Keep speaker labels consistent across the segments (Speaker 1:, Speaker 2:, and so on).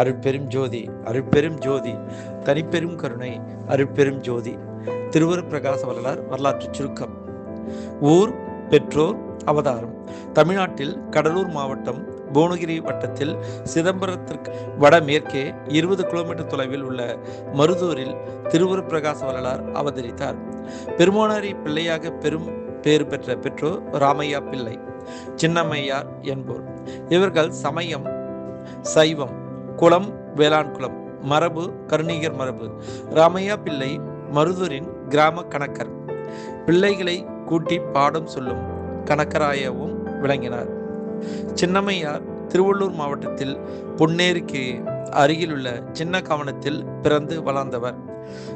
Speaker 1: அருட்பெரும் ஜோதி அருட்பெரும் ஜோதி தனிப்பெரும் கருணை அருட்பெரும் ஜோதி. திருவரு பிரகாச வரலாறு வரலாற்று சுருக்கம். ஊர் பெற்றோர் அவதாரம். தமிழ்நாட்டில் கடலூர் மாவட்டம் புவனகிரி வட்டத்தில் சிதம்பரத்திற்கு வடமேற்கே இருபது கிலோமீட்டர் தொலைவில் உள்ள மருதூரில் திருவரு பிரகாச வரலார் அவதரித்தார். பெருமானாரி பிள்ளையாக பெரும் பேறு பெற்ற பெற்றோர் ராமையா பிள்ளை சின்னம்மையார் என்போர். இவர்கள் சமயம் சைவம் குளம் வேளாண் குளம் மரபு கருணீகர் மரபு. ராமையா பிள்ளை மருதூரின் கிராம கணக்கர். பிள்ளைகளை கூட்டி பாடம் சொல்லும் கணக்கராயவும் விளங்கினார். சின்னம்மையார் திருவள்ளூர் மாவட்டத்தில் பொன்னேரிக்கு அருகிலுள்ள சின்ன கவனத்தில் பிறந்து வளர்ந்தவர்.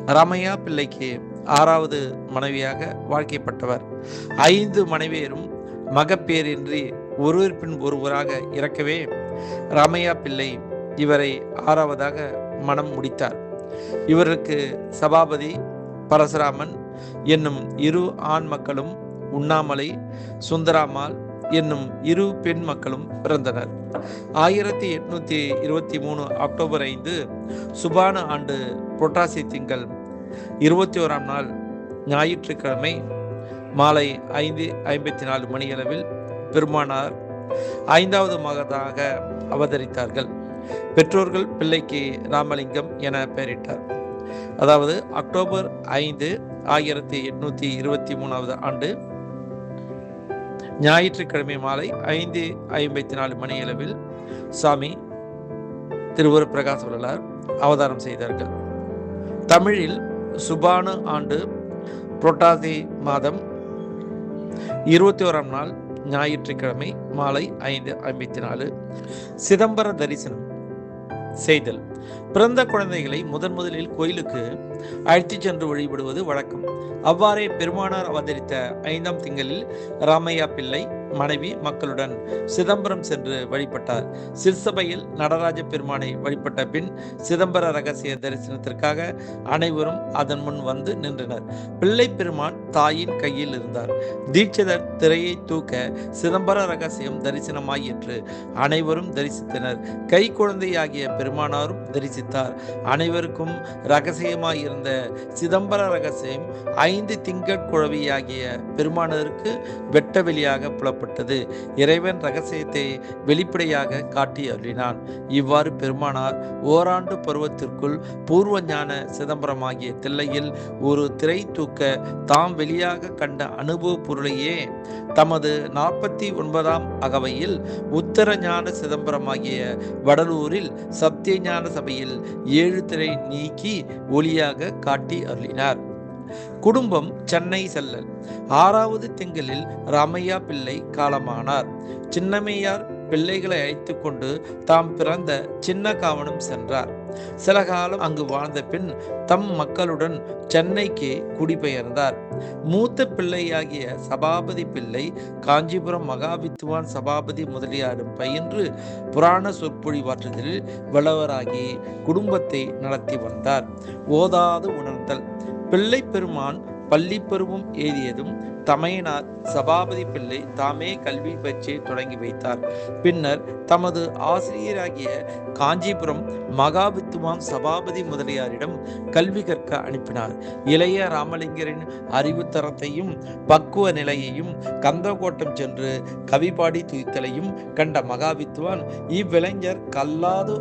Speaker 1: ராமையா பிள்ளைக்கு ஆறாவது மனைவியாக வாழ்க்கைப்பட்டவர். ஐந்து மனைவியரும் மகப்பேரின்றி ஒருவர் பின் ஒருவராக இறக்கவே ராமையா பிள்ளை இவரை ஆறாவதாக மனம் முடித்தார். இவருக்கு சபாபதி பரசுராமன் என்னும் இரு ஆண் மக்களும் உண்ணாமலை சுந்தராமால் என்னும் இரு பெண் மக்களும் பிறந்தனர். ஆயிரத்தி எட்நூத்தி இருபத்தி மூணு அக்டோபர் ஐந்து சுபான ஆண்டு புரட்டாசி திங்கள் இருபத்தி ஓராம் நாள் ஞாயிற்றுக்கிழமை மாலை ஐந்து ஐம்பத்தி நாலு மணியளவில் பெருமானார் ஐந்தாவது மகதாக அவதரித்தார்கள். பெற்றோர்கள் பிள்ளைக்கு ராமலிங்கம் என பெயரிட்டார். அதாவது அக்டோபர் ஐந்து ஆயிரத்தி எட்நூத்தி இருபத்தி மூணாவது ஆண்டு ஞாயிற்றுக்கிழமை மாலை ஐந்து ஐம்பத்தி நாலு மணியளவில் சாமி திருவரு பிரகாச வள்ளலார் அவதாரம் செய்தார்கள். தமிழில் சுபானு ஆண்டு புரட்டாசி மாதம் இருபத்தி ஓராம் நாள் ஞாயிற்றுக்கிழமை மாலை ஐந்து ஐம்பத்தி நாலு சிதம்பர தரிசனம். செய்தல். பிறந்த குழந்தைகளை முதன் முதலில் கோயிலுக்கு அழைத்து சென்று வழிபடுவது வழக்கம். அவ்வாறே பெருமானார் அவதரித்த ஐந்தாம் திங்களில் ராமையா பிள்ளை மனைவி மக்களுடன் சிதம்பரம் சென்று வழிபட்டார். சிற்சபையில் நடராஜ பெருமானை வழிபட்ட பின் சிதம்பர ரகசிய தரிசனத்திற்காக அனைவரும் அதன் முன் வந்து நின்றனர். பிள்ளை பெருமான் தாயின் கையில் இருந்தார். தீட்சிதர் திரையை தூக்க சிதம்பர ரகசியம் தரிசனமாயிற்று. அனைவரும் தரிசித்தனர். கை குழந்தையாகிய பெருமானாரும் தரிசித்தார் அனைவருக்கும் ரகசியமாய் இருந்த சிதம்பர ரகசியம் ஐந்து திங்கட் பெருமானதற்கு வெட்ட வெளியாக புலப்பட்டது. இறைவன் ரகசியத்தை வெளிப்படையாக காட்டி அருளினான். இவ்வாறு பெருமானார் ஓராண்டு பருவத்திற்குள் பூர்வ ஞான சிதம்பரமாகிய தில்லையில் ஒரு திரை தூக்க தாம் வெளியாக கண்ட அனுபவ பொருளையே தமது நாற்பத்தி ஒன்பதாம் அகவையில் உத்தர ஞான சிதம்பரமாகிய வடலூரில் சத்திய ஞான சபையில் ஏழு திரை நீக்கி ஒளியாக காட்டி அருளினார். குடும்பம் சென்னை செல்லல். ஆறாவது திங்களில் ராமையா பிள்ளை காலமானார். சின்னமையார் பிள்ளைகளை அழைத்து கொண்டு தாம் பிறந்த சின்ன காவனம் சென்றார். சில காலம் அங்கு வாழ்ந்த பின் தம் மக்களுடன் சென்னைக்கு குடிபெயர்ந்தார். மூத்த பிள்ளையாகிய சபாபதி பிள்ளை காஞ்சிபுரம் மகாவித்துவான் சபாபதி முதலியாரும் பயின்று புராண சொற்பொழிவாற்றுதலில் வளவராகி குடும்பத்தை நடத்தி வந்தார். ஓதாது உணர்ந்தல். பிள்ளை பெருமான் பள்ளி பருவம் ஏறியதும் தமையனார் சபாபதி பிள்ளை தாமே கல்வி பயிற்சியை தொடங்கி வைத்தார். பின்னர் தமது ஆசிரியராகிய காஞ்சிபுரம் மகாவித்துவான் சபாபதி முதலியாரிடம் கல்வி கற்க அனுப்பினார். இளைய ராமலிங்கரின் அறிவுத்தரத்தையும் பக்குவ நிலையையும் கந்தகோட்டம் சென்று கவிபாடி துய்த்தலையும் கண்ட மகாவித்துவான் இவ்விளைஞர் கல்லாது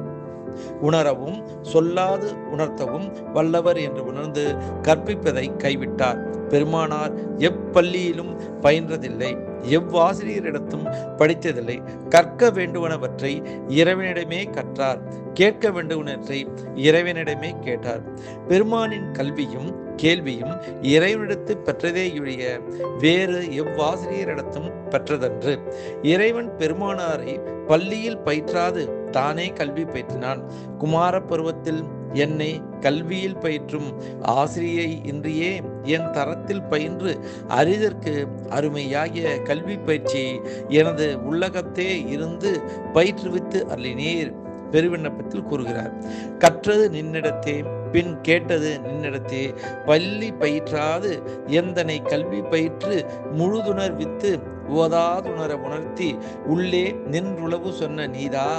Speaker 1: உணரவும் சொல்லாது உணர்த்தவும் வல்லவர் என்று உணர்ந்து கற்பிப்பதை கைவிட்டார். பெருமானார் எப்பள்ளியிலும் பயின்றதில்லை எவ்வாசிரியரிடத்தும் படித்ததில்லை. கற்க வேண்டுவனவற்றை இறைவனிடமே கற்றார் கேட்க வேண்டுவனவற்றை இறைவனிடமே கேட்டார். பெருமானின் கல்வியும் கேள்வியும் இறைவனிடத்து பெற்றதே பெற்றதேயுடைய வேறு எவ்வாசிரியரிடத்தும் பெற்றதன்று. இறைவன் பெருமானாரை பள்ளியில் பயிற்றாது தானே கல்வி பயிற்றினான். குமார பருவத்தில் என்னை கல்வியில் பயிற்றும் ஆசிரியை இன்றியே என் தரத்தில் பயின்று அரிதற்கு அருமையாகிய கல்வி பயிற்சியை எனது உள்ளகத்தே இருந்து பயிற்றுவித்து அள்ளினீர் பெருவிண்ணப்பத்தில் கூறுகிறார். கற்றது நின்னிடத்தே பின் கேட்டது நின்னிடத்தே பள்ளி பயிற்றாது எந்தனை கல்வி பயிற்று முழுதுணர் வித்து ஓதாதுணர உணர்த்தி உள்ளே நின்றுளவு சொன்ன நீதா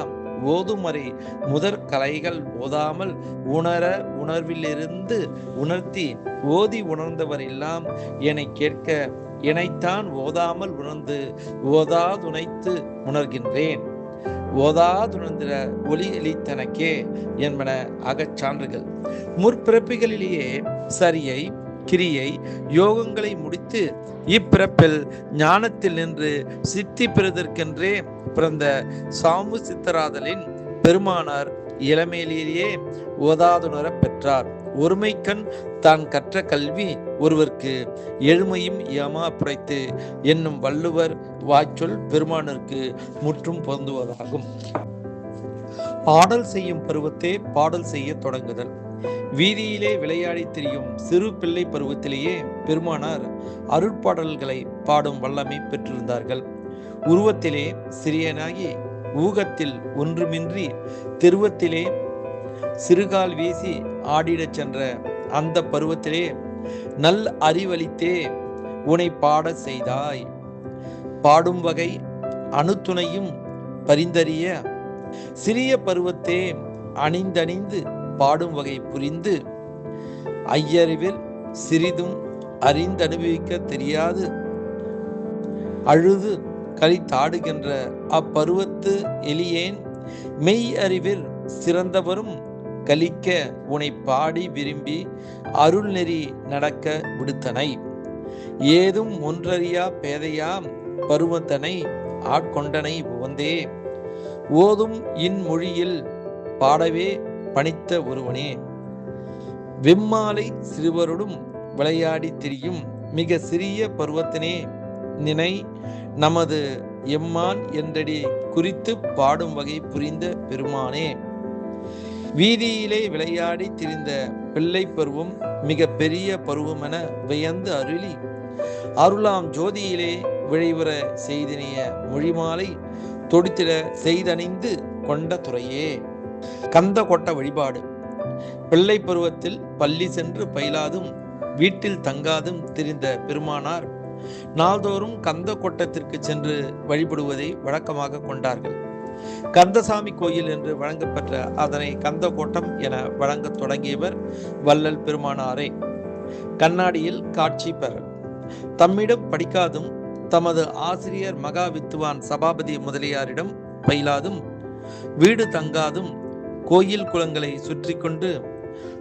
Speaker 1: ஓதுமறை முதற் கலைகள் ஓதாமல் உணர உணர்விலிருந்து உணர்த்தி ஓதி உணர்ந்தவர் எல்லாம் என்னை கேட்க எனைத்தான் ஓதாமல் உணர்ந்து ஓதாதுணைத்து உணர்கின்றேன். ஓதாதுணர்ந்திர ஒலி எளித்தனக்கே என்பன அகச்சான்றுகள். முற்பிறப்புகளிலேயே சரியை கிரியை யோகங்களை முடித்து இப்பிறப்பில் ஞானத்தில் நின்று சித்தி பெறுதற்கென்றே பிறந்த சாமு சித்தராதலின் பெருமானார் இளமையிலேயே ஓதாதுணரப் பெற்றார். ஒருமைக்கண் தான் கற்ற கல்வி ஒருவருக்கு எழுமையும் ஏமா புடைத்து என்னும் வள்ளுவர் வாய்ச்சொல் பெருமானிற்கு முற்றும் பொருந்துவதாகும். பாடல் செய்யும் பருவத்தே பாடல் செய்ய தொடங்குதல். வீதியிலே விளையாடி திரியும் சிறு பிள்ளை பருவத்திலேயே பெருமானார் அருட்பாடல்களை பாடும் வல்லமை பெற்றிருந்தார்கள். உருவத்திலே சிறியனாகி ஊகத்தில் ஒன்றுமின்றி திருவத்திலே சிறுகால் வீசி ஆடிடச் சென்ற அந்த பருவத்திலே நல் அறிவளித்தே உனை பாட செய்தாய். பாடும் வகை அணுத்துணையும் பரிந்தறிய சிறிய பருவத்தே அணிந்தணிந்து பாடும் வகை புரிந்து ஐயறிவில் சிறிதும் அறிந்தனுபவிக்க தெரியாது. அழுது கழித்தாடுகின்ற அப்பருவத்து எளியேன் மெய் அறிவில் சிறந்தவரும் கலிக்க உனை பாடி விரும்பி அருள் நெறி நடக்க விடுத்தனை. ஏதும் ஒன்றறியா பேதையாம் பருவத்தனை ஆட்கொண்டனை புவந்தே ஓதும் இன்மொழியில் பாடவே பணித்த ஒருவனே. வெம்மாலை சிறுவருடும் விளையாடி திரியும் மிக சிறிய பருவத்தினே. நினை நமது எம்மான் என்றடி குறித்து பாடும் வகை புரிந்த பெருமானே. வீதியிலே விளையாடி திரிந்த பிள்ளை பருவம் மிக பெரிய பருவம் என வியந்து அருளி. அருளாம் ஜோதியிலே விழைவுற செய்தினிய மொழிமாலை தொடுத்திட செய்தணிந்து கொண்ட துறையே. கந்த கொட்ட வழிபாடு. பிள்ளை பருவத்தில் பள்ளி சென்று பயிலாதும் வீட்டில் தங்காதும் திரிந்த பெருமானார் நாள்தோறும் கந்த கொட்டத்திற்கு சென்று வழிபடுவதை வழக்கமாக கொண்டார்கள். கந்தசாமி கோயில் என்று வழங்கப்பெற்ற அதனை கந்த கோட்டம் என வழங்கத் தொடங்கியவர் வள்ளல் பெருமானாரே. கண்ணாடியில் காட்சி பெற. தம்மிடம் படிக்காதும் தமது ஆசிரியர் மகா வித்துவான் சபாபதி முதலியாரிடம் பயிலாதும் வீடு தங்காதும் கோயில் குளங்களை சுற்றி கொண்டு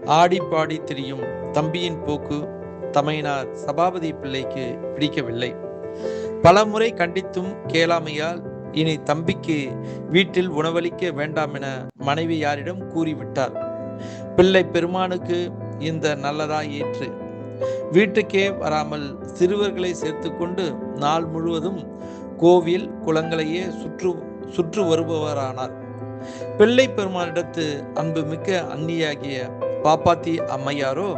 Speaker 1: ஆடி பாடி திரியும் தம்பியின் போக்கு தமையனார் சபாபதி பிள்ளைக்கு பிடிக்கவில்லை. பலமுறை கண்டித்தும் கேளாமையால் இனி தம்பிக்கு வீட்டில் உணவளிக்க வேண்டாம் என மனைவி யாரிடம் கூறிவிட்டார். பிள்ளை பெருமானுக்கு இந்த நல்லதா ஏற்று. வீட்டுக்கே வராமல் சிறுவர்களை சேர்த்துக்கொண்டு நாள் முழுவதும் கோவில் குளங்களையே சுற்று சுற்று வருபவரானார். பிள்ளை பெருமானிடத்து அன்பு மிக்க அன்னியாகிய பாப்பாத்தி அம்மையாரோ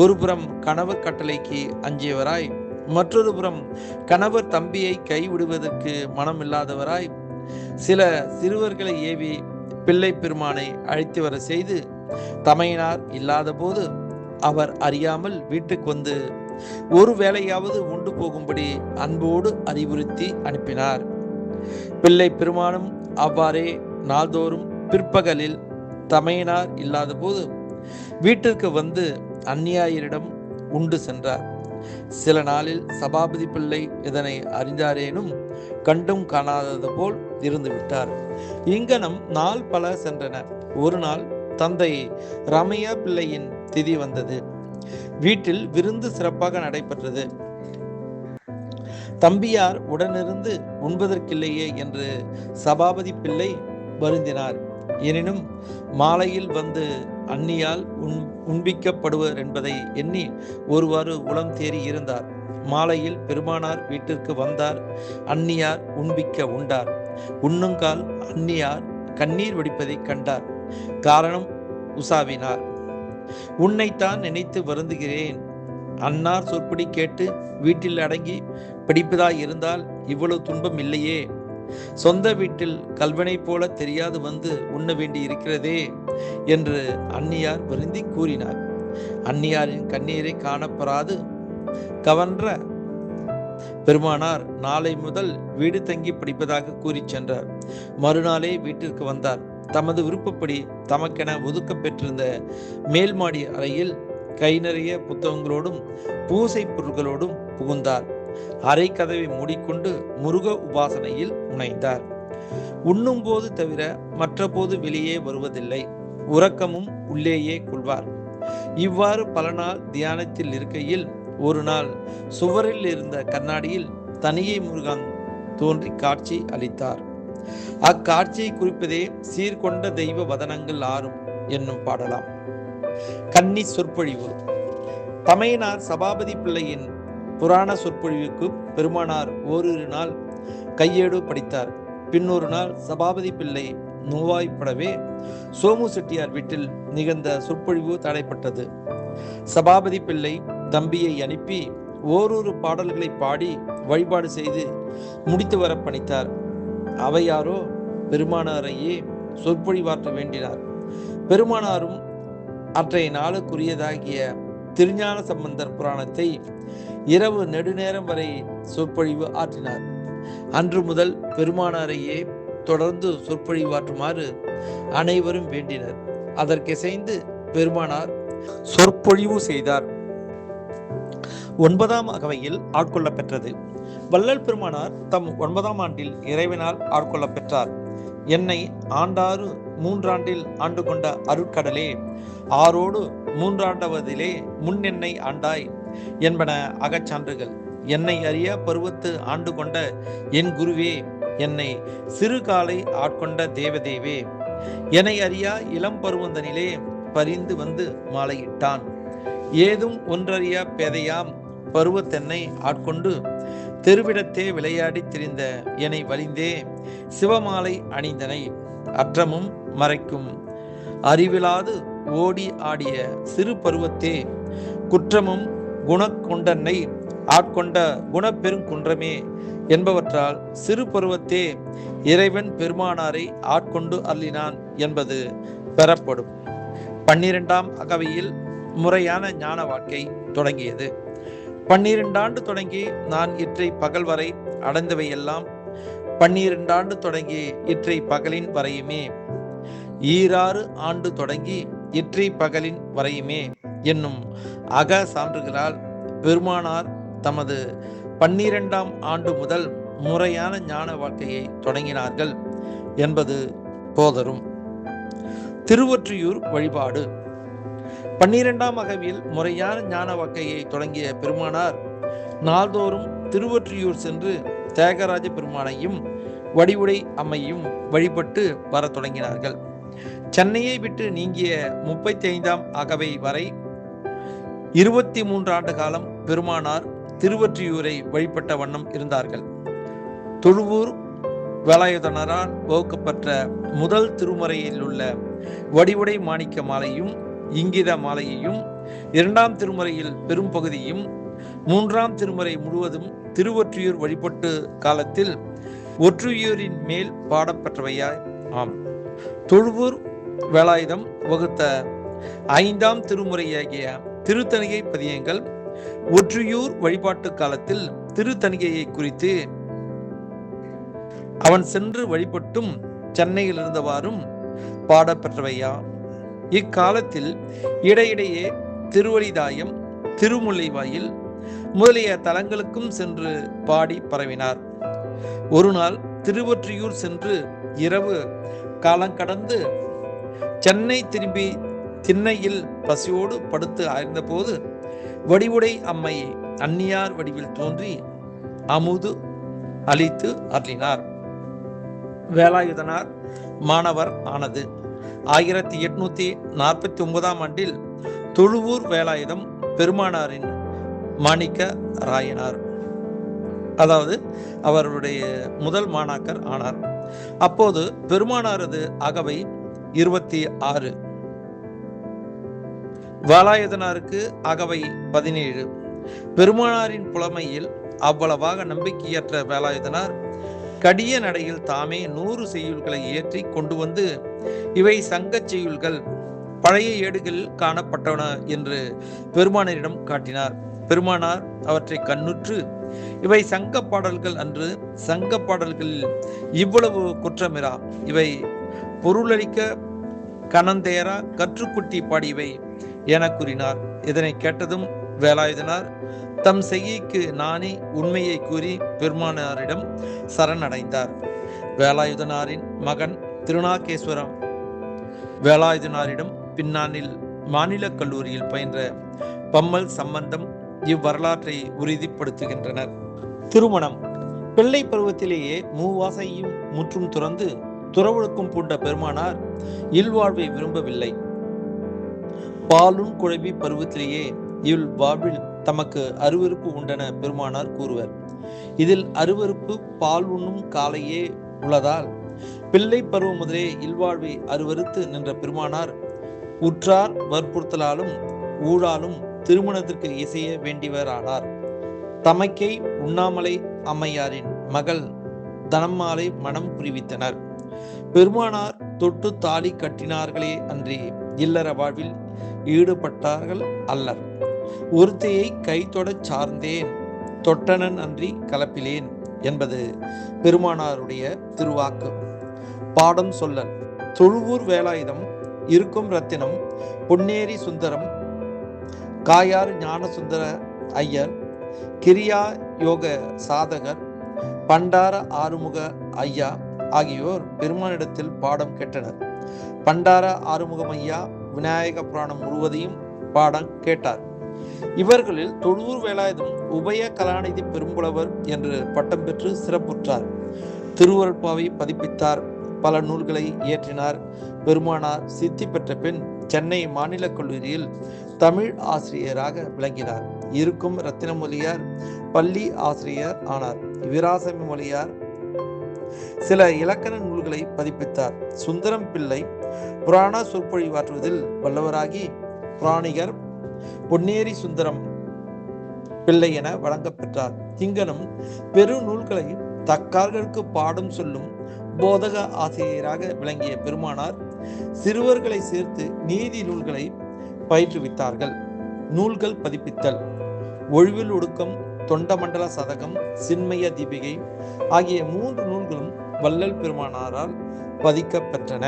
Speaker 1: ஒருபுறம் கணவர் கட்டளைக்கு அஞ்சியவராய் மற்றொரு புறம் கணவர் தம்பியை கைவிடுவதற்கு மனம் இல்லாதவராய் சில சிறுவர்களை ஏவி பிள்ளை பெருமானை அழைத்து வர செய்து தமையனார் இல்லாத போது அவர் அறியாமல் வீட்டுக்கு வந்து ஒரு வேளையாவது உண்டு போகும்படி அன்போடு அறிவுறுத்தி அனுப்பினார். பிள்ளை பெருமானும் அவ்வாறே நாள்தோறும் பிற்பகலில் தமையனார் இல்லாத போது வீட்டிற்கு வந்து அந்நியாயரிடம் உண்டு சென்றார். சில நாளில் சபாபதி பிள்ளை இதனை அறிந்தாரேனும் கண்டும் காணாதது போல் இருந்து விட்டார். இங்கனம் நாள் பல சென்றன. ஒரு நாள் தந்தை ரமையா பிள்ளையின் திதி வந்தது. வீட்டில் விருந்து சிறப்பாக நடைபெற்றது. தம்பியார் உடனிருந்து உண்பதற்கில்லையே என்று சபாபதி பிள்ளை வருந்தினார். எனினும் மாலையில் வந்து அன்னியால் உண் உண்பிக்கப்படுவர் என்பதை எண்ணி ஒருவாறு உளம் தேறி இருந்தார். மாலையில் பெருமானார் வீட்டிற்கு வந்தார். அன்னியார் உண்பிக்க உண்டார். உண்ணுங்கால் அன்னியார் கண்ணீர் வடிப்பதைக் கண்டார். காரணம் உசாவினார். உன்னைத்தான் நினைத்து வருந்துகிறேன். அன்னார் சொற்படி கேட்டு வீட்டில் அடங்கி பிடிப்பதாய் இருந்தால் இவ்வளவு துன்பம் இல்லையே. சொந்த வீட்டில் கல்வனை போல தெரியாது வந்து உண்ண வேண்டி இருக்கிறதே என்று அந்நியார் வருந்தி கூறினார். அன்னியாரின் கண்ணீரை காணப்பெறாது கவன்ற பெருமானார் நாளை முதல் வீடு தங்கி படிப்பதாக கூறி சென்றார். மறுநாளே வீட்டிற்கு வந்தார். தமது விருப்பப்படி தமக்கென ஒதுக்க பெற்றிருந்த மேல்மாடி அறையில் கை நிறைய புத்தகங்களோடும் பூசை பொருட்களோடும் புகுந்தார். அரை கதவை மூடிக்கொண்டு முருக உபாசனையில் முனைந்தார். உண்ணும் போது தவிர மற்ற போது வெளியே வருவதில்லை. உறக்கமும் உள்ளேயே கொள்வார். இவ்வாறு பல நாள் தியானத்தில் இருக்கையில் ஒரு நாள் சுவரில் இருந்த கண்ணாடியில் தனியை முருகன் தோன்றி காட்சி அளித்தார். அக்காட்சியை குறிப்பதே சீர்கொண்ட தெய்வ வதனங்கள் ஆறும் என்னும் பாடலாம். கன்னி சொற்பொழிவு. தமையனார் சபாபதி பிள்ளையின் புராண சொற்பொழிவுக்கு பெருமானார் ஓரிரு நாள் கையேடு படித்தார். பின்னொரு நாள் சபாபதி பிள்ளை நோவாய்ப்படவே சோமு செட்டியார் வீட்டில் நிகழ்ந்த சொற்பொழிவு தடைப்பட்டது. சபாபதி பிள்ளை தம்பியை அனுப்பி ஓரொரு பாடல்களை பாடி வழிபாடு செய்து முடித்து வர பணித்தார். அவையாரோ பெருமானாரையே சொற்பொழிவாற்ற வேண்டினார். பெருமானாரும் அற்றைய நாளுக்குரியதாகிய திருஞான சம்பந்தர் புராணத்தை இரவு நெடுநேரம் வரை சொற்பொழிவு ஆற்றினார். அன்று முதல் பெருமானாரையே தொடர்ந்து சொற்பொழிவாற்றுமாறு அனைவரும் வேண்டினர். அதற்கிசைந்து பெருமானார் சொற்பொழிவு செய்தார். ஒன்பதாம் அகவையில் ஆட்கொள்ள பெற்றது. வள்ளல் பெருமானார் தம் ஒன்பதாம் ஆண்டில் இறைவனால் ஆட்கொள்ள பெற்றார். என்னை ஆண்டாறு மூன்றாண்டில் ஆண்டு கொண்ட அருட்கடலே ஆரோடு மூன்றாண்டவதிலே முன் என்னை ஆண்டாய் என்பன அகச்சான்றுகள். என்னை அறிய பருவத்து ஆண்டு கொண்ட என் குருவே என்னை சிறு காலை ஆட்கொண்ட தேவதேவே. என்னை அறியா இளம் பருவந்தனிலே பரிந்து வந்து மாலையிட்டான். ஏதும் ஒன்றறியா பேதையாம் பருவத்தென்னை ஆட்கொண்டு தெருவிடத்தே விளையாடி திரிந்த என்னை வலிந்தே சிவமாலை அணிந்தனை. அற்றமும் மறைக்கும் அறிவிலாது ஓடி ஆடிய சிறு பருவத்தே குற்றமும் குணக்கொண்டன்னை ஆட்கொண்ட குணப்பெருங்குன்றமே என்பவற்றால் சிறு பருவத்தே இறைவன் பெருமானாரை ஆட்கொண்டு அள்ளினான் என்பது பெறப்படும். பன்னிரெண்டாம் அகவையில் முறையான ஞான வாழ்க்கை தொடங்கியது. பன்னிரெண்டாண்டு தொடங்கி நான் இற்றை பகல் வரை அடைந்தவையெல்லாம் பன்னிரெண்டாண்டு தொடங்கி இற்றை பகலின் வரையுமே. ஈராறு ஆண்டு தொடங்கி இற்றி பகலின் வரையுமே என்னும் அக சான்றுகளால் பெருமானார் தமது பன்னிரெண்டாம் ஆண்டு முதல் முறையான ஞான வாழ்க்கையை தொடங்கினார்கள் என்பது போதரும். திருவொற்றியூர் வழிபாடு. பன்னிரெண்டாம் அகவில் முறையான ஞான வாழ்க்கையை தொடங்கிய பெருமானார் நாள்தோறும் திருவொற்றியூர் சென்று தியாகராஜ பெருமானையும் வடிவுடை அம்மையும் வழிபட்டு வர தொடங்கினார்கள். சென்னையை விட்டு நீங்கிய முப்பத்தி ஐந்தாம் அகவை வரை இருபத்தி மூன்று ஆண்டு காலம் பெருமானார் திருவொற்றியூரை வழிபட்ட வண்ணம் இருந்தார்கள். தொழுவூர் வேலாயுதனரால் வகுக்கப்பட்ட முதல் திருமறையில் உள்ள வடிவுடை மாணிக்க மாலையும் இங்கித மாலையையும் இரண்டாம் திருமுறையில் பெரும் பகுதியும் மூன்றாம் திருமுறை முழுவதும் திருவொற்றியூர் வழிபட்டு காலத்தில் ஒற்றியூரின் மேல் பாடப்பெற்றவையாய் ஆம். தொழுவூர் வேலாயுதம் வகுத்த ஐந்தாம் திருமுறையாகிய திருத்தணிகை பதியங்கள் ஒற்றியூர் வழிபாட்டு காலத்தில் திருத்தணிகையை குறித்து அவன் சென்று வழிபட்டும் சென்னையில் இருந்தவாறும் பாடப்பெற்றவையா. இக்காலத்தில் இடையிடையே திருவழிதாயம் திருமுல்லைவாயில் முதலிய தலங்களுக்கும் சென்று பாடி பரவினார். ஒரு நாள் திருவொற்றியூர் சென்று இரவு காலங்கடந்து சென்னை திரும்பி திண்ணையில் பசியோடு படுத்து ஆய்ந்தபோது வடிவுடை அம்மை அந்நியார் வடிவில் தோன்றி அமுது அளித்து அருளினார். வேலாயுதனார் மாணவர் ஆனது. ஆயிரத்தி எட்நூத்தி நாற்பத்தி ஒன்பதாம் ஆண்டில் தொழுவூர் வேலாயுதம் பெருமானாரின் மாணிக்க ராயனார். அதாவது அவருடைய முதல் மாணாக்கர் ஆனார். அப்போது பெருமானாரது அகவை இருபத்தி ஆறு. வாலாயுதனாருக்கு அகவை பதினேழு. பெருமானாரின் புலமையில் அவ்வளவாக நம்பிக்கையற்ற வேலாயுதனார் கடிய நடையில் தாமே நூறு செய்யுள்களை ஏற்றி கொண்டு வந்து இவை சங்கச் செய்யுள்கள் பழைய ஏடுகளில் காணப்பட்டன என்று பெருமானரிடம் காட்டினார். பெருமானார் அவற்றை கண்ணுற்று இவை சங்க பாடல்கள் அன்று சங்க பாடல்களில் இவ்வளவு குற்றமிரா இவை பொருளளிக்க கணந்தேரா கற்றுக்குட்டி படிவை என கூறினார். இதனை கேட்டதும் வேலாயுதனார் தம் செய்கைக்கு நானே உண்மையை கூறி பெருமானாரிடம் சரணடைந்தார். வேலாயுதனாரின் மகன் திருநாகேஸ்வரம் வேலாயுதனாரிடம் பின்னானில் மாநில கல்லூரியில் பயின்ற பம்மல் சம்பந்தம் இவ்வரலாற்றை உறுதிப்படுத்துகின்றனர். திருமணம். பிள்ளை பருவத்திலேயே மூவாசையும் முற்றும் துறந்து துறவொழுக்கும் பூண்ட பெருமானார் இல்வாழ்வை விரும்பவில்லை. பாலும் குழவி பருவத்திலேயே இல்வாழ்வில் தமக்கு அருவருப்பு உண்டென பெருமானார் கூறுவர். இதில் அருவருப்பு பால் உண்ணும் காலையே உள்ளதால் பிள்ளை பருவம் முதலே இல்வாழ்வை அருவருத்து நின்ற பெருமானார் உற்றார் வற்புறுத்தலாலும் ஊழாலும் திருமணத்திற்கு இசைய வேண்டியவரானார். தமக்கை உண்ணாமலை அம்மையாரின் மகள் தனம்மாலை மனம் புரிவித்தனர். பெருமானார் தொட்டு தாலி கட்டினார்களே அன்றி. இல்லற வாழ்வில் ஈடுபட்டார்கள் அல்லர். ஒருத்தையை கைத்தொடச் சார்ந்தேன். தொட்டனன் அன்றி கலப்பிலேன் என்பது பெருமானாருடைய திருவாக்கு. பாடம் சொல்லல். தொழுவூர் வேலாயுதம் இருக்கும் ரத்தினம் பொன்னேரி சுந்தரம் காயார் ஞானசுந்தர ஐயர் கிரியா யோக சாதகர் பண்டார ஆறுமுக ஐயா ஆகியோர் பெருமானிடத்தில் பாடம் கேட்டனர். பண்டார ஆறுமுகமையா விநாயக புராணம் முழுவதையும் பாடம் கேட்டார். இவர்களில் தொழுவூர் வேலாயுதம் உபய கலாநிதி பெரும்புலவர் என்று பட்டம் பெற்று சிறப்புற்றார். திருவருட்பாவை பதிப்பித்தார். பல நூல்களை இயற்றினார். பெருமானார் சித்தி பெற்ற பின் சென்னை மாநில கல்லூரியில் தமிழ் ஆசிரியராக விளங்கினார். இருக்கும் ரத்தினமொழியார் பள்ளி ஆசிரியர் ஆனார். விராசமி மொழியார் சில இலக்கண நூல்களை பதிப்பித்தார். சுந்தரம் பிள்ளை புராண சொற்பொழிவாற்றுவதில் வல்லவராகி புராணிகர் பொன்னேரி சுந்தரம் பிள்ளை என வழங்கப்பெற்றார் திங்கனும் பெரு நூல்களை தக்கார்களுக்கு பாடம் சொல்லும் போதக ஆசிரியராக விளங்கிய பெருமானார் சிறுவர்களை சேர்த்து நீதி நூல்களை பயிற்றுவித்தார்கள். நூல்கள் பதிப்பித்தல் ஒழிவில் ஒடுக்கம் தொண்டமண்டல சதகம் சின்மய தீபிகை ஆகிய மூன்று நூல்களும் வள்ளல் பெருமானாரால் பதிக்கப்பெற்றன.